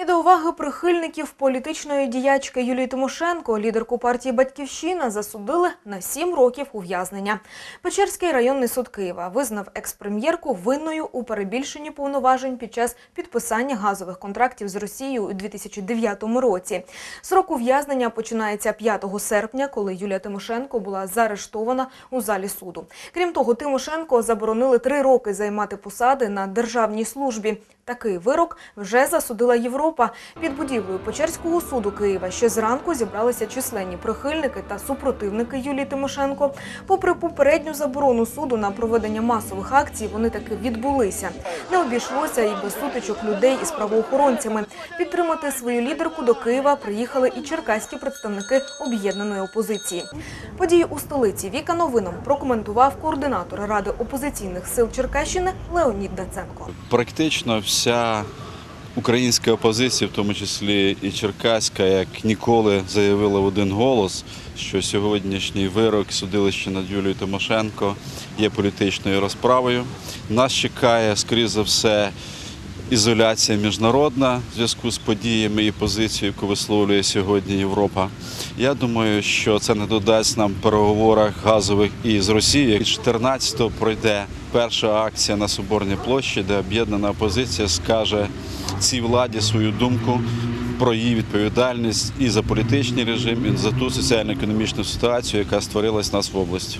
І до уваги прихильників політичної діячки Юлії Тимошенко, лідерку партії Батьківщина, засудили на сім років ув'язнення. Печерський районний суд Києва визнав експрем'єрку винною у перебільшенні повноважень під час підписання газових контрактів з Росією у 2009 році. Срок ув'язнення починається 5 серпня, коли Юлія Тимошенко була заарештована у залі суду. Крім того, Тимошенко заборонили три роки займати посади на державній службі. Такий вирок вже засудила Європа. Під будівлею Печерського суду Києва ще зранку зібралися численні прихильники та супротивники Юлії Тимошенко. Попри попередню заборону суду на проведення масових акцій, вони таки відбулися. Не обійшлося і без сутичок людей із правоохоронцями. Підтримати свою лідерку до Києва приїхали і черкаські представники об'єднаної опозиції. Події у столиці Віка новинам прокоментував координатор ради опозиційних сил Черкащини Леонід Даценко. Практично вся українська опозиція, в тому числі і Черкаська, як ніколи заявила в один голос, що сьогоднішній вирок судилища над Юлією Тимошенко є політичною розправою. Нас чекає, скоріш за все, ізоляція міжнародна в зв'язку з подіями і позицією, яку висловлює сьогодні Європа. Я думаю, що це не додасть нам переговорах газових і з Росією. 14-го пройде перша акція на Соборній площі, де об'єднана опозиція скаже цій владі свою думку про її відповідальність і за політичний режим, і за ту соціально-економічну ситуацію, яка створилась в нас в області.